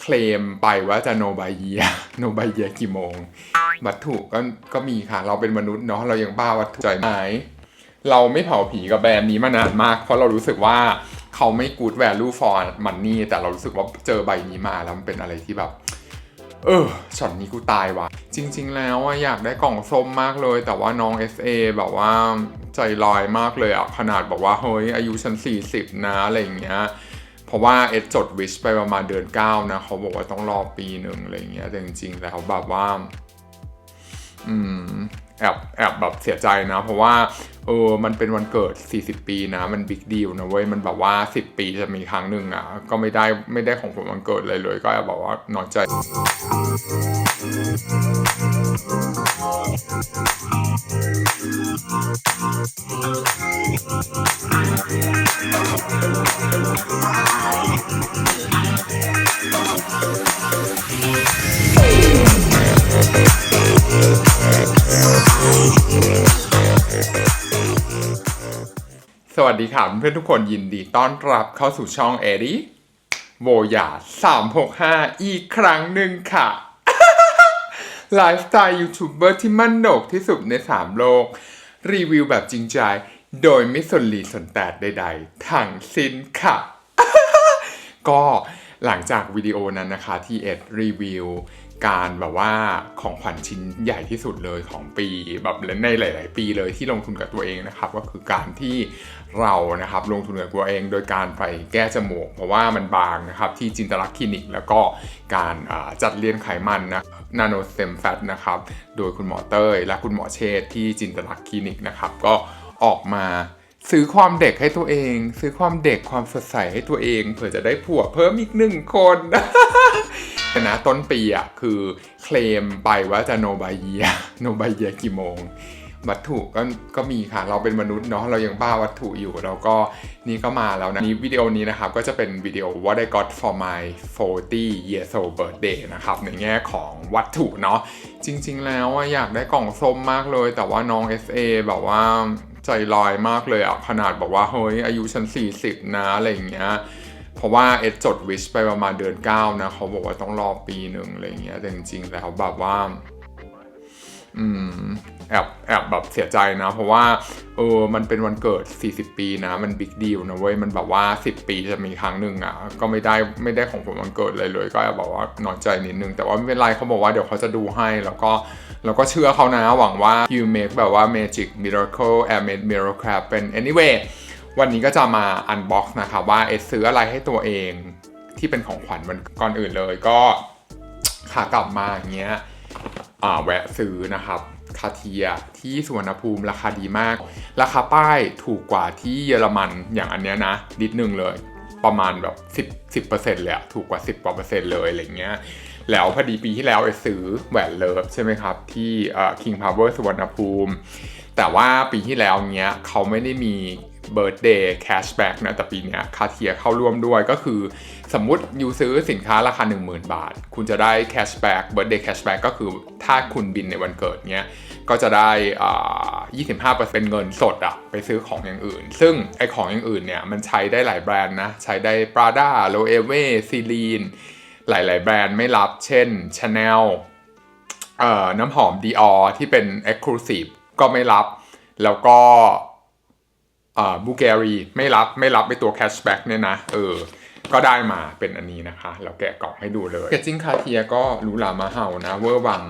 เคลมไปว่าจะโนบายเยียโนบายเยียกี่โมง วัตถุก็ก็มีค่ะ เราเป็นมนุษย์เนาะเรายังบ้าวัตถุใจไหมเราไม่เผาผีกับแบรนด์นี้มานานมาก เพราะเรารู้สึกว่าเขาไม่ good value for money แต่เรารู้สึกว่าเจอใบนี้มาแล้วมันเป็นอะไรที่แบบ เออช็อตนี้กูตายว่ะจริง ๆ แล้วอยากได้กล่องส้มมากเลย แต่ว่าน้อง SA แบบว่าใจลอยมากเลยอะขนาดบอกว่าเฮ้ยอายุฉัน40 นะอะไรอย่างเงี้ย ราะว่าเอ็ดจดวิชไปประมาณเดือน 9 นะเขาบอกว่าต้องรอปีหนึ่งอะไรเงี้ยแต่จริงๆแล้วแบบว่า อืมแอบแอบแบบเสียใจนะ เพราะว่าเออมันเป็นวันเกิด 40 ปีนะ มันบิ๊กดีลนะเว้ย มันแบบว่า 10 ปีจะมีครั้งหนึ่งอะ ก็ไม่ได้ไม่ได้ของผมวันเกิดเลยเลย ก็แอบบอกว่าน้อยใจ สวัสดีค่ะเพื่อนทุกคนยินดีต้อนรับเข้าสู่ช่องเอริโวยา365อีกครั้งหนึ่งค่ะไลฟ์สไตล์ยูทูบเบอร์ที่มั่นโหนกที่สุดใน3โลก รีวิวแบบจริงใจ โดยไม่สนลีสนแตดใดๆทั้งสิ้นค่ะ ก็หลังจากวิดีโอนั้นนะคะที่เอ็ดรีวิว การแบบว่าของขวัญชิ้นใหญ่ที่สุดเลยของปีแบบในหลาย ๆ ปีเลยที่ลงทุนกับตัวเองนะครับ ก็คือการที่เรานะครับลงทุนกับตัวเอง โดยการไปแก้จมูก เพราะว่ามันบางนะครับที่จินตลักษณ์คลินิก แล้วก็การจัดเลี้ยนไขมันนะนาโนเซมแฟตนะครับโดยคุณหมอเต้ย และคุณหมอเชษที่จินตลักษณ์คลินิกนะครับก็ออกมาซื้อความเด็กให้ตัวเอง ซื้อความเด็กความสดใสให้ตัวเอง เผื่อจะได้ผัวเพิ่มอีกหนึ่งคน แต่นะต้นปีอะคือเคลมไปว่าจะโนบายเยียโนบายเยียกี่โมง วัตถุก็ก็มีค่ะเราเป็นมนุษย์เนาะเรายังบ้าวัตถุอยู่เราก็นี่ก็มาแล้วนะนี่วิดีโอนี้นะครับก็จะเป็นวิดีโอ what I got for my 40 years old birthday นะครับในแง่ของวัตถุเนาะจริง ๆ แล้วอะอยากได้กล่องส้มมากเลย แต่ว่าน้อง SA แบบว่าใจลอยมากเลยอะขนาดบอกว่าเฮ้ยอายุฉัน40นะอะไรอย่างเงี้ย เพราะว่าเอ็ดจดวิชไปประมาณเดือน9นะเขาบอกว่าต้องรอปีหนึ่งอะไรเงี้ยแต่จริงๆแล้วแบบว่าอืมแอบแอบแบบเสียใจนะ เพราะว่าเออมันเป็นวันเกิด 40 ปีนะ มันบิ๊กดีลนะเว้ยมันแบบว่า 10 ปีจะมีครั้งหนึ่งอะ ก็ไม่ได้ไม่ได้ของผมวันเกิดเลยเลย ก็แอบบอกว่าน้อยใจนิดนึง แต่ว่าไม่เป็นไรเขาบอกว่าเดี๋ยวเขาจะดูให้แล้วก็แล้วก็เชื่อเขานะหวังว่า you make แบบว่า magic miracle and made miracle happen anyway วันนี้ก็จะมา unbox นะครับว่าเอซื้ออะไรให้ตัวเองที่เป็นของขวัญวันก่อนอื่นเลยก็ขากลับมาอย่างเงี้ยแวะซื้อนะครับคาเทียที่สุวรรณภูมิราคาดีมาก ราคาป้ายถูกกว่าที่เยอรมันอย่างอันเนี้ยนะนิดนึงเลย ประมาณแบบ10 10%เลยอะถูกกว่า 10กว่าเปอร์เซ็นต์เลยอะไรเงี้ยแล้วพอดีปีที่แล้วไอซื้อแหวนเลิฟใช่ไหมครับ ที่เอ่อ King Power สุวรรณภูมิ แต่ว่าปีที่แล้วเนี้ยเขาไม่ได้มี Birthday Cashback นะแต่ปีนี้คาเทียเข้าร่วมด้วยก็คือ สมมุติอยู่ซื้อสินค้าราคา 10,000 บาท คุณจะได้ Cashback Birthday Cashback ก็คือถ้าคุณบินในวันเกิดเนี้ยก็จะได้อ่า25%เป็นเงินสดอะไปซื้อของอย่างอื่น ซึ่งไอของอย่างอื่นเนี่ยมันใช้ได้หลายแบรนด์นะ ใช้ได้ Prada Loewe Celine หลาย ๆ แบรนด์ไม่รับ เช่น Chanel เอ่อน้ำหอม Dior ที่เป็น Exclusive ก็ไม่รับ แล้วก็ บูเกอรีไม่รับไม่รับไปตัวแคชแบ็กเนี่ยนะเออก็ได้มาเป็นอันนี้นะคะ แล้วแกะกล่องให้ดูเลยแกจิ้งคาเทียก็หรูหรามาเห่านะ เวอร์วัง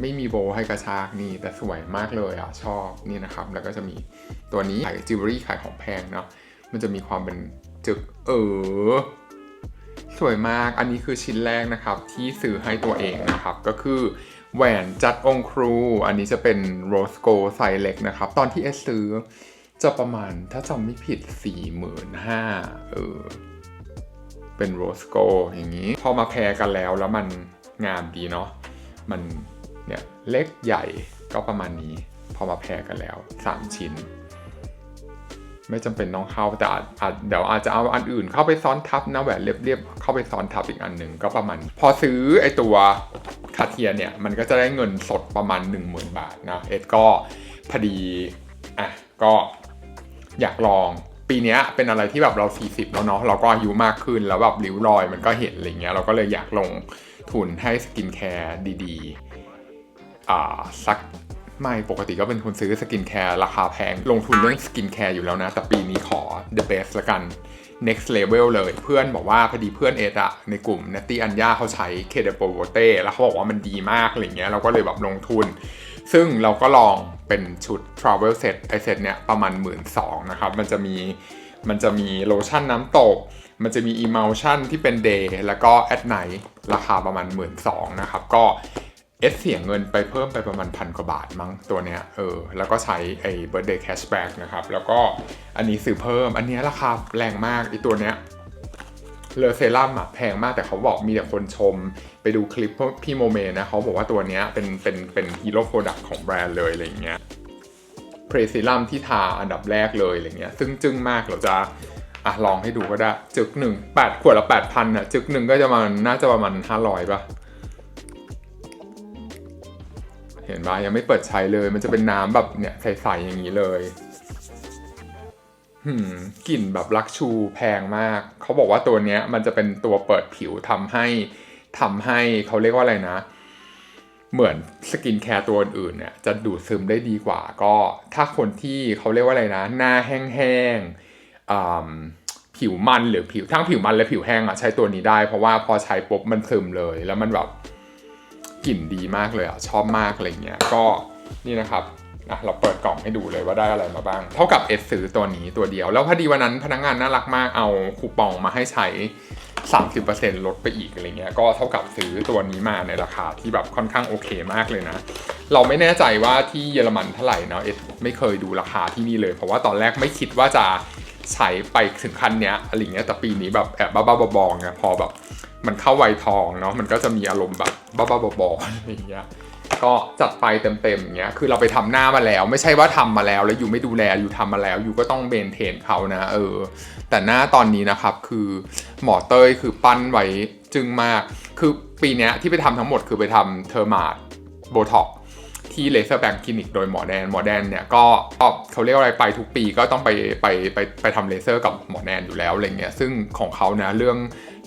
ไม่มีโบให้กระชากนี่แต่สวยมากเลยอะ ชอบนี่นะครับ แล้วก็จะมีตัวนี้ขายจิวเวลรี่ขายของแพงเนาะมันจะมีความเป็นจึกเออสวยมากอันนี้คือชิ้นแรกนะครับ ที่ซื้อให้ตัวเองนะครับ ก็คือแหวนจัดองครู อันนี้จะเป็นโรสโกไซเล็กนะครับ ตอนที่เอสซื้อ จะประมาณถ้าจำไม่ผิด 4 5 0 0 0เออ เป็นโรสโกอย่างนี้ พอมาแพรกันแล้วแล้วมันงามดีเนาะมันเนี่ยเล็กใหญ่ก็ประมาณนี้ พอมาแพรกันแล้ว 3 ชิ้น ไม่จำเป็นต้องเข้าแต่อาจอาจเดี๋ยวอาจจะเอาอันอื่นเข้าไปซ้อนทับนะแหวนเรียบๆเข้าไปซ้อนทับอีกอันหนึ่งก็ประมาณ พอซื้อไอตัวคาเทียเนี่ยมันก็จะได้เงินสดประมาณ 10,000 บาทนะเอ็ดก็พอดีอะก็ อยากลอง ปีนี้เป็นอะไรที่แบบเรา 40 แล้วเนาะเราก็อายุมากขึ้นแล้วแบบริ้วรอยมันก็เห็นอะไรเงี้ยเราก็เลยอยากลงทุนให้สกินแคร์ดีๆอ่าสักไม่ปกติก็เป็นคนซื้อสกินแคร์ราคาแพง ลงทุนเรื่องสกินแคร์อยู่แล้วนะ แต่ปีนี้ขอ the best ละกัน next level เลยเพื่อนบอกว่าพอดีเพื่อนเอสอะในกลุ่มนตตี้อัญญาเขาใช้เคเดโปโ t เต้แล้วเขาบอกว่ามันดีมากอะไรเงี้ยเราก็เลยแบบลงทุน ซึ่งเราก็ลอง เป็นชุด travel set ไอเซตเนี้ยประมาณ 1 2ื่นนะครับ มันจะมีมันจะมีโลชั่นน้ำตก มันจะมี emulsion ที่เป็น day แล้วก็ at night ราคาประมาณ 1 2ื่นนะครับ ก็เอสเสียเงินไปเพิ่มไปประมาณพันกว่าบาทมั้งตัวเนี้ยเออแล้วก็ใช้ไอ้ birthday cashback นะครับ แล้วก็อันนี้ซื้อเพิ่มอันเนี้ยราคาแรงมากไอ้ตัวเนี้ย เลอเซรั่มอะแพงมากแต่เขาบอกมีแต่คนชม ไปดูคลิปพี่โมเมนะเขาบอกว่าตัวเนี้ยเป็นเป็นเป็นฮีโร่โปรดักต์ของแบรนด์เลยอะไรเงี้ยเพรซิลัมที่ทาอันดับแรกเลยอะไรเงี้ยซึ่งจึ้งมากเราจะอะลองให้ดูก็ได้ จึกหนึ่งแปดขวดละแปดพันอะจึกหนึ่งก็จะมาน่าจะประมาณห้าร้อยป่ะเห็นปะยังไม่เปิดใช้เลย มันจะเป็นน้ำแบบเนี่ยใสๆอย่างนี้เลย กลิ่นแบบลักชูแพงมาก เขาบอกว่าตัวเนี้ย มันจะเป็นตัวเปิดผิวทำให้ทำให้เขาเรียกว่าอะไรนะ เหมือนสกินแคร์ตัวอื่นเนี่ยจะดูดซึมได้ดีกว่า ก็ถ้าคนที่เขาเรียกว่าอะไรนะ หน้าแห้งๆผิวมันหรือผิวทั้งผิวมันและผิวแห้งอะใช้ตัวนี้ได้ เพราะว่าพอใช้ปุ๊บมันซึมเลย แล้วมันแบบกลิ่นดีมากเลยอะชอบมากอะไรเงี้ยก็นี่นะครับ อะเราเปิดกล่องให้ดูเลยว่าได้อะไรมาบ้าง เท่ากับเอสซื้อตัวนี้ตัวเดียว แล้วพอดีวันนั้นพนักงานน่ารักมากเอาคูปองมาให้ใช้ 30%ลดไปอีกอะไรเงี้ย ก็เท่ากับซื้อตัวนี้มาในราคาที่แบบค่อนข้างโอเคมากเลยนะ เราไม่แน่ใจว่าที่เยอรมันเท่าไหร่เนาะเอสไม่เคยดูราคาที่นี่เลย เพราะว่าตอนแรกไม่คิดว่าจะใช้ไปถึงขั้นเนี้ยอะไรเงี้ย แต่ปีนี้แบบแอบบ้าๆบอๆไงพอแบบมันเข้าวัยทองเนาะ มันก็จะมีอารมณ์แบบบ้าๆบอๆอะไรเงี้ย ก็จัดไปเต็มๆอย่างเงี้ยคือเราไปทำหน้ามาแล้ว ไม่ใช่ว่าทำมาแล้ว แล้วอยู่ไม่ดูแลอยู่ทำมาแล้ว อยู่ก็ต้องเบนเทนเขานะเออ แต่หน้าตอนนี้นะครับคือหมอเต้ยคือปั้นไว้จึงมาก คือปีนี้ที่ไปทำทั้งหมดคือไปทำเทอร์มาดโบท็อกที่เลเซอร์แบงคลินิกโดยหมอแดนหมอแดนเนี่ยก็เขาเรียกอะไรไปทุกปีก็ต้องไปไปไปไปทำเลเซอร์กับหมอแดนอยู่แล้วอะไรเงี้ยซึ่งของเขานะเรื่อง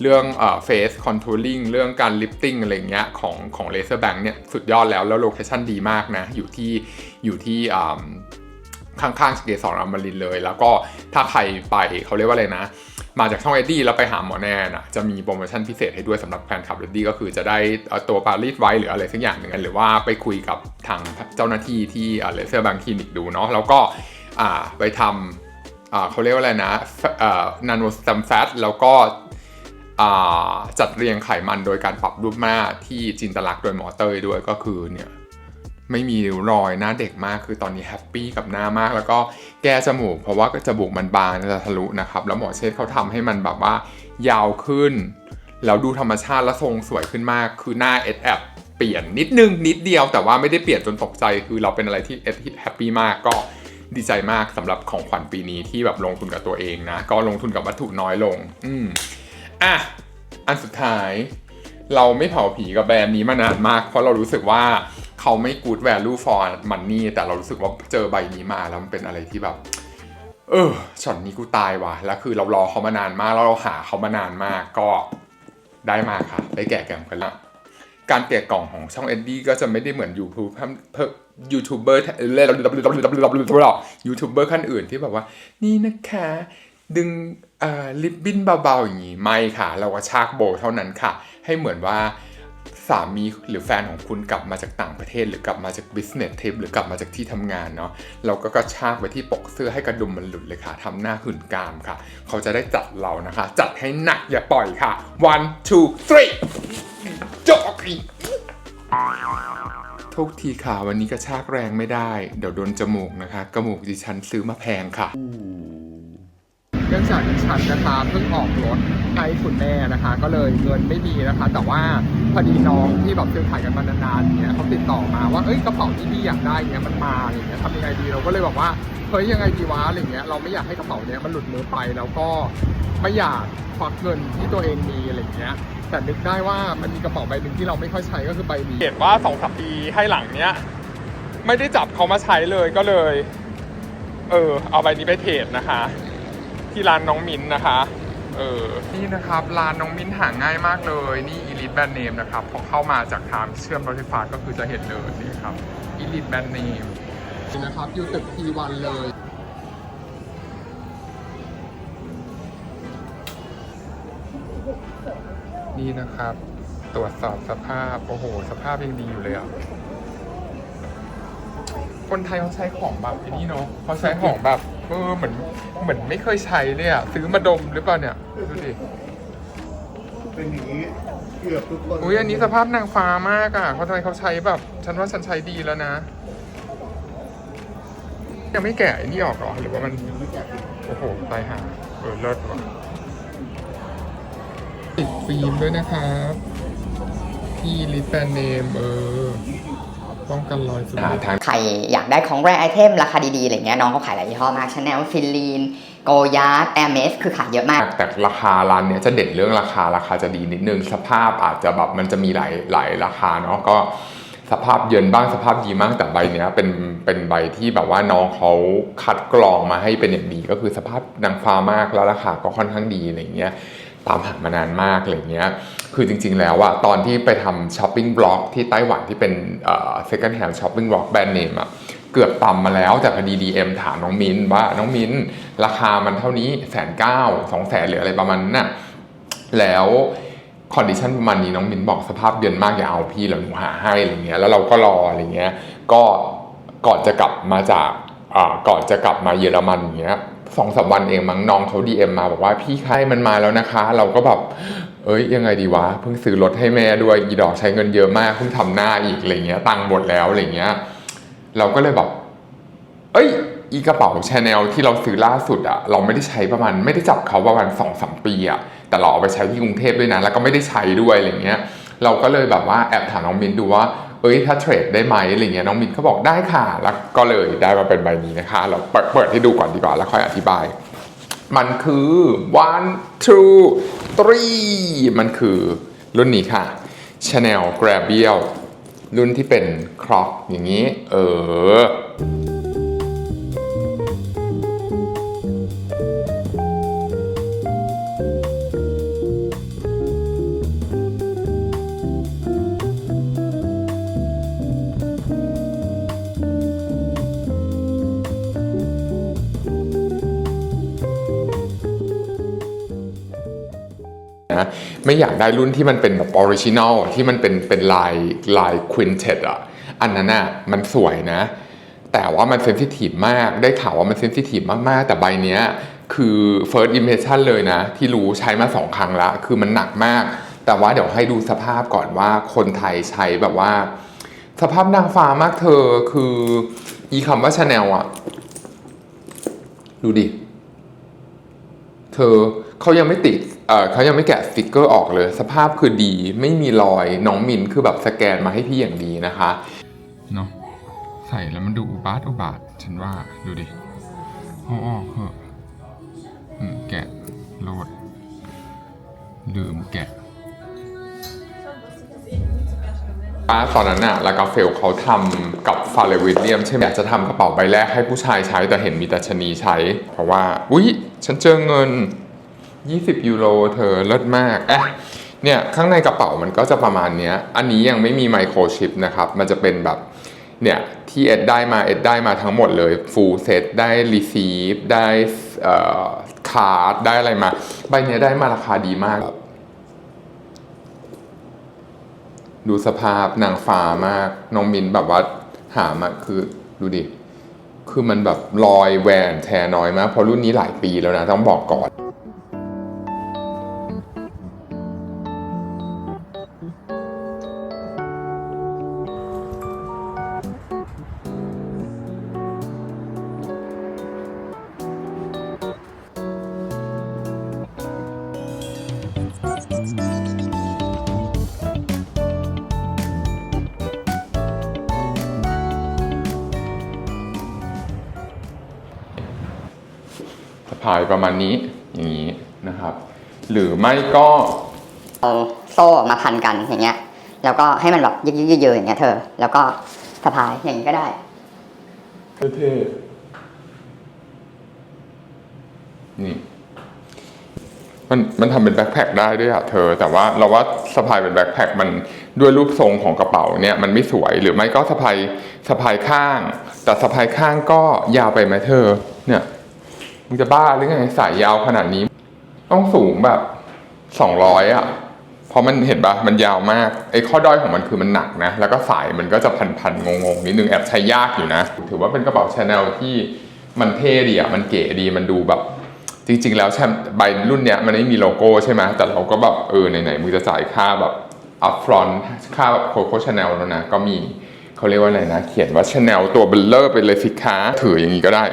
เรื่องเอ่อ face contouring เรื่องการ lifting อะไรเงี้ยของของ laser bank เนี่ยสุดยอดแล้ว แล้วโลเคชั่นดีมากนะ อยู่ที่อยู่ที่อ่าข้างๆเกสรอมรินเลย แล้วก็ถ้าใครไปเขาเรียกว่าอะไรนะ มาจากช่องเอ็ดดี้แล้วไปหาหมอแนนอะจะมีโปรโมชั่นพิเศษให้ด้วยสำหรับแฟนคลับเอ็ดดี้ก็คือจะได้ตัวปารีสไว้หรืออะไรสักอย่างหนึ่งหรือว่าไปคุยกับทางเจ้าหน้าที่ที่เลเซอร์บางคลินิกดูเนาะแล้วก็ไปทำเขาเรียกว่าอะไรนะนาโนสตัมแฟตแล้วก็ จัดเรียงไขมันโดยการปรับรูปหน้าที่จินตลักษณ์โดยหมอเตยด้วยก็คือเนี่ยไม่มีริ้วรอยหน้าเด็กมากคือตอนนี้แฮปปี้กับหน้ามาก แล้วก็แก้จมูกเพราะว่าจมูกมันบางจะทะลุนะครับ แล้วหมอเชษเขาทำให้มันแบบว่ายาวขึ้น แล้วดูธรรมชาติและทรงสวยขึ้นมาก คือหน้าเอสแอบเปลี่ยนนิดนึงนิดเดียว แต่ว่าไม่ได้เปลี่ยนจนตกใจคือเราเป็นอะไรที่เอสแฮปปี้มากก็ดีใจมากสำหรับของขวัญปีนี้ที่แบบลงทุนกับตัวเองนะ ก็ลงทุนกับวัตถุน้อยลง อืม อะ อันสุดท้าย เราไม่เผาผีกับแบรนด์นี้มานานมาก เพราะเรารู้สึกว่าเขาไม่ good value for money แต่เรารู้สึกว่าเจอใบนี้มาแล้วมันเป็นอะไรที่แบบ เออช็อตนี้กูตายว่ะ แล้วคือเรารอเขามานานมาก แล้วเราหาเขามานานมากก็ได้มาค่ะ ได้แกะแกมกันละการแกะกล่องของช่องเอ็ดดี้ก็จะไม่ได้เหมือนยูทูบเพิ่มยูทูบเบอร์เล่นยูทูบเบอร์ขั้นอื่นที่แบบว่า นี่นะคะ ดึงลิปบิ้นเบาๆอย่างนี้ไม่ค่ะ เราก็ชากโบเท่านั้นค่ะ ให้เหมือนว่าสามีหรือแฟนของคุณกลับมาจากต่างประเทศ หรือกลับมาจาก business trip หรือกลับมาจากที่ทำงานเนาะเราก็กระชากไปที่ปกเสื้อให้กระดุมมันหลุดเลยค่ะทำหน้าหื่นกามค่ะ เขาจะได้จัดเรานะคะ จัดให้หนักอย่าปล่อยค่ะ one two three จบอีกทุกทีค่ะวันนี้กระชากแรงไม่ได้ เดี๋ยวโดนจมูกนะคะจมูกดิฉันซื้อมาแพงค่ะ องจากฉันนะคะเพิ่งออกรถให้คุณแม่นะคะ ก็เลยเงินไม่มีนะคะ แต่ว่าพอดีน้องที่แบบซื้อขายกันมานานๆเนี่ยเขาติดต่อมาว่าเอ้ยกระเป๋าที่พี่อยากได้เนี่ยมันมาอะไรเงี้ยทำยังไงดีเราก็เลยบอกว่าเฮ้ยยังไงดีวะอะไรเงี้ยเราไม่อยากให้กระเป๋าเนี้ยมันหลุดมือไปแล้วก็ไม่อยากควักเงินที่ตัวเองมีอะไรเงี้ยแต่นึกได้ว่ามันมีกระเป๋าใบหนึ่งที่เราไม่ค่อยใช้ก็คือใบนี้เห็นว่าสองสามปีให้หลังเนี้ยไม่ได้จับเขามาใช้เลยก็เลย เออ เอาใบนี้ไปเทรดนะคะ ที่ร้านน้องมิ้นนะคะ เออ นี่นะครับ ร้านน้องมิ้นหาง่ายมากเลย นี่อีลิทแบรนด์เนมนะครับ พอเข้ามาจากทางเชื่อมรถไฟฟ้าก็คือจะเห็นเลยนี่ครับอีลิทแบรนด์เนมนี่นะครับ อยู่ตึกทีวันเลยนี่นะครับ ตรวจสอบสภาพ โอ้โห สภาพยังดีอยู่เลยอะ คนไทยเขาใช้ของแบบไอ้นี่เนาะเขาใช้ของแบบ เออเหมือนเหมือนไม่เคยใช้เลยอะซื้อมาดมหรือเปล่าเนี่ยดูดิเป็นอย่างนี้เกือบทุกคนอุ้ยอันนี้สภาพนางฟ้ามากอะเขาทำไมเขาใช้แบบ ฉันว่าฉันใช้ดีแล้วนะ ยังไม่แกะไอ้นี่ออกเหรอหรือว่ามันไม่แก่ติดโอ้โหตายห่าเออเลิศว่ะติดฟิล์มด้วยนะครับที่ลิปแบนเนมเออ ป้องกันรอยสุดฤทธิ์ใครอยากได้ของแรไอเทมราคาดีๆอะไรเงี้ยน้องเขาขายหลายยี่ห้อมากชาแนลฟิลลีนโกยาร์ดแอร์เมสคือขายเยอะมาก แต่ราคาร้านเนี้ยจะเด่นเรื่องราคาราคาจะดีนิดนึง สภาพอาจจะแบบมันจะมีหลายหลายราคาเนาะก็สภาพเยินบ้างสภาพดีมากแต่ใบเนี้ยเป็นเป็นใบที่แบบว่าน้องเขาคัดกรองมาให้เป็นอย่างดีก็คือสภาพนางฟ้ามากแล้วราคาก็ค่อนข้างดีอะไรเงี้ย ตามหามานานมากอะไรเงี้ย คือจริงๆ แล้วอะตอนที่ไปทำช้อปปิ้งบล็อกที่ไต้หวันที่เป็นเอ่อ second hand shopping block แบรนด์เนมอะเกือบต่ำมาแล้วแต่พอดีดีเอ็มถามน้องมินว่าน้องมินราคามันเท่านี้แสนเก้าสองแสนหรืออะไรประมาณนั้นน่ะแล้วคอนดิชันประมาณนี้น้องมินบอกสภาพเดือนมากอย่าเอาพี่แล้วหนูหาให้อะไรเงี้ยแล้วเราก็รออะไรเงี้ย ก็ก่อนจะกลับมาจาก ก่อนจะกลับมาเยอรมันอย่างเงี้ยสองสามวันเองมั้งน้องเขาดีเอ็มมาบอกว่าพี่ไข้มันมาแล้วนะคะ เราก็แบบเอ้ยยังไงดีวะเพิ่งซื้อรถให้แม่ด้วยอีดอกใช้เงินเยอะมากเพิ่งทำหน้าอีกอะไรเงี้ยตังหมดแล้วอะไรเงี้ยเราก็เลยแบบเอ้ย อีกระเป๋าชาแนลที่เราซื้อล่าสุดอะเราไม่ได้ใช้ประมาณไม่ได้จับเขาประมาณสองสามปีอะแต่เราเอาไปใช้ที่กรุงเทพด้วยนะแล้วก็ไม่ได้ใช้ด้วยอะไรเงี้ยเราก็เลยแบบว่าแอบถามน้องมินดูว่า เอ้ยถ้าเทรดได้ไหมอะไรเงี้ยน้องมินเขาบอกได้ค่ะ แล้วก็เลยได้มาเป็นใบนี้นะคะ เราเปิดเปิดให้ดูก่อนดีกว่า แล้วค่อยอธิบาย มันคือ one two three มันคือรุ่นนี้ค่ะ Chanel Grabiel รุ่นที่เป็นครอกอย่างนี้ เออ ไม่อยากได้รุ่นที่มันเป็นแบบออริจินอลที่มันเป็นเป็นลายลายควินเทดอะอันนั้นอะมันสวยนะ แต่ว่ามันเซนซิทีฟมากได้ข่าวว่ามันเซนซิทีฟมากๆ แต่ใบเนี้ยคือ first impression เลยนะ ที่รู้ใช้มาสองครั้งละ คือมันหนักมาก แต่ว่าเดี๋ยวให้ดูสภาพก่อนว่าคนไทยใช้แบบว่า สภาพนางฟ้ามากเธอคือ อีคำว่าชาแนลอะดูดิ เธอเขายังไม่ติด เอ่อเขายังไม่แกะสติกเกอร์ออกเลย สภาพคือดีไม่มีรอยน้องมินคือแบบสแกนมาให้พี่อย่างดีนะคะเนาะใส่แล้วมันดูอุบาทอุบาทฉันว่าดูดิเอาออกเถอะอืมแกะโหลดลืมแกะป้าตอนนั้นน่ะลากาเฟลเขาทำกับฟาเรวิลเลียมใช่ไหมอยากจะทำกระเป๋าใบแรกให้ผู้ชายใช้แต่เห็นมีแต่ชะนีใช้ เพราะว่าอุ๊ย ฉันเจอเงิน 20 ยูโรเธอเลิศมากเอ๊ะเนี่ยข้างในกระเป๋ามันก็จะประมาณนี้อันนี้ยังไม่มีไมโครชิปนะครับ มันจะเป็นแบบเนี่ยที่เอ็ดได้มาเอ็ดได้มาทั้งหมดเลยฟูลเซตได้รีซีฟได้เอ่อคาร์ดได้อะไรมา ใบเนี้ยได้มาราคาดีมากดูสภาพนางฟ้ามาก น้องมินแบบว่าหามาคือดูดิ คือมันแบบรอยแหวนแทน้อยมากเพราะรุ่นนี้หลายปีแล้วนะ ต้องบอกก่อน สะพายประมาณนี้อย่างนี้นะครับ หรือไม่ก็เอาโซ่มาพันกันอย่างเงี้ย แล้วก็ให้มันแบบยืดๆๆอย่างเงี้ยเธอ แล้วก็สะพายอย่างนี้ก็ได้เท่ๆนี่มันมันทำเป็นแบ็คแพคได้ด้วยอะเธอ แต่ว่าเราว่าสะพายเป็นแบ็คแพคมันด้วยรูปทรงของกระเป๋าเนี่ยมันไม่สวยหรือไม่ก็สะพายสะพายข้าง แต่สะพายข้างก็ยาวไปไหมเธอ เนี่ย มึงจะบ้าหรือไงสายยาวขนาดนี้ ต้องสูงแบบสองร้อยอะ เพราะมันเห็นปะมันยาวมากไอ้ข้อด้อยของมันคือมันหนักนะ แล้วก็สายมันก็จะพันๆงงๆนิดนึงแอบใช้ยากอยู่นะ ถือว่าเป็นกระเป๋าชาแนลที่มันเท่ดีอะมันเก๋ดีมันดูแบบจริงๆ แล้วแชมใบรุ่นเนี้ยมันไม่มีโลโก้ใช่ไหมแต่เราก็แบบเออไหนๆมึงจะจ่ายค่าแบบ upfront ค่าแบบโคโค่ชาแนลแล้วนะ ก็มีเขาเรียกว่าอะไรนะ เขียนว่าชาแนลตัวเบลเลอร์ไปเลยสิคะถืออย่างนี้ก็ได้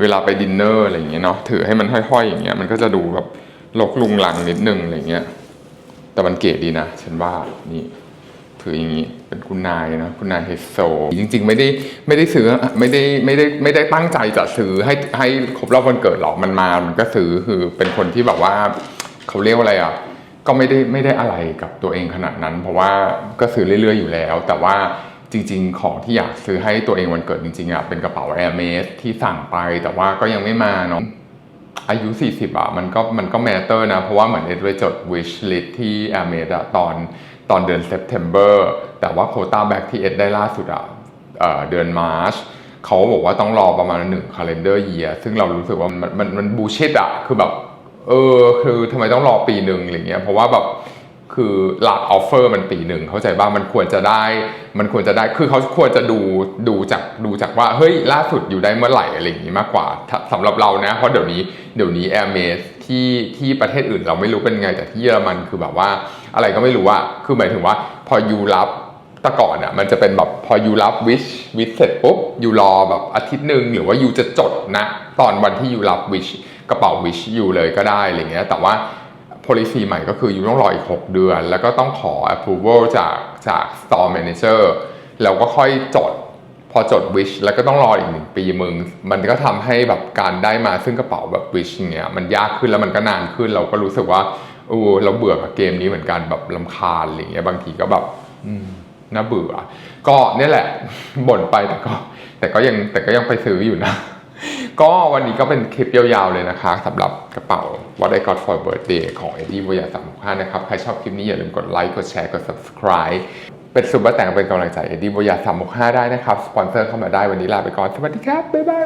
เวลาไปดินเนอร์อะไรอย่างเงี้ยเนาะถือให้มันห้อยๆอย่างเงี้ยมันก็จะดูแบบลกลุงลังนิดนึงอะไรเงี้ย แต่มันเก๋ดีนะฉันว่านี่ถืออย่างนี้เป็นคุณนายนะคุณนายเฮโซจริง ๆ ไม่ได้ไม่ได้ซื้อไม่ได้ไม่ได้ไม่ได้ตั้งใจจะซื้อให้ให้ครบรอบวันเกิดหรอกมันมา มันก็ซื้อคือเป็นคนที่แบบว่าเขาเรียกว่าอะไรอะก็ไม่ได้ไม่ได้อะไรกับตัวเองขนาดนั้น เพราะว่าก็ซื้อเรื่อยๆอยู่แล้ว แต่ว่า จริง ๆ ของที่อยากซื้อให้ตัวเองวันเกิดจริงๆอะเป็นกระเป๋า Air m a s ที่สั่งไปแต่ว่าก็ยังไม่มาเนาะอายุ 40 อะ มันก็มันก็แมตเตอร์นะ เพราะว่าเหมือนเอ็ดไปจด wish list ที่ a i r m a d อะตอนตอนเดือน September แต่ว่าโคต้าแบ็กที่เอ็ดได้ล่าสุดอะเออเดือน March เขาบอกว่าต้องรอประมาณหนึ่ง calendar year ซึ่งเรารู้สึกว่ามันมันมันบูชิดอะคือแบบ เออ คือทำไมต้องรอปีหนึ่งอะไรเงี้ยเพราะว่าแบบ คือหลักออฟเฟอร์มันปีหนึ่งเข้าใจบ้างมันควรจะได้ มันควรจะได้คือเขาควรจะดูดูจากดูจากว่าเฮ้ยล่าสุดอยู่ได้เมื่อไหร่อะไรอย่างนี้มากกว่าถ้าสำหรับเรานะ เพราะเดี๋ยวนี้เดี๋ยวนี้ Air m a s ที่ที่ประเทศอื่นเราไม่รู้เป็นไงแต่ที่เยอรมันคือแบบว่าอะไรก็ไม่รู้อะคือหมายถึงว่าพอยูรับแต่ก่อนอะมันจะเป็นแบบพอยูรับวิชวิชเสร็จปุ๊บยูรอแบบอาทิตย์หนึ่งหรือว่ายูจะจดนะ ตอนวันที่ยูรับวิชกระเป๋าวิชยูเลยก็ได้อะไรเงี้ยแต่ว่า policy ใหม่ก็คืออยู่ต้องรออีก 6 เดือน แล้วก็ต้องขอ approval จากจาก store manager แล้วก็ค่อยจด พอจด wish แล้วก็ต้องรออีกหนึ่งปีมึง มันก็ทำให้แบบการได้มาซึ่งกระเป๋าแบบ wish เงี้ยมันยากขึ้นแล้วมันก็นานขึ้น เราก็รู้สึกว่าโอ้เราเบื่อกับเกมนี้เหมือนกันแบบลำคาญอะไรเงี้ยบางทีก็แบบน่าเบื่อ ก็เนี่ยแหละบ่นไปแต่ก็ แต่ก็ยังแต่ก็ยังไปซื้ออยู่นะ ก็วันนี้ก็เป็นคลิปยาวๆเลยนะคะสำหรับกระเป๋า What I Got for Birthday ของ Eddie b o y a 365นะครับ ใครชอบคลิปนี้อย่าลืมกดไลค์ กดแชร์ กด subscribe เป็นซุปเปอร์แต่งเป็นกำลังใจ Eddie b o y a 365ได้นะครับ สปอนเซอร์เข้ามาได้วันนี้ลาไปก่อน สวัสดีครับ บ๊ายบาย